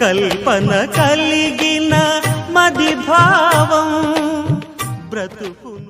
కల్పన కలిగిన మది భావం బ్రతుకును.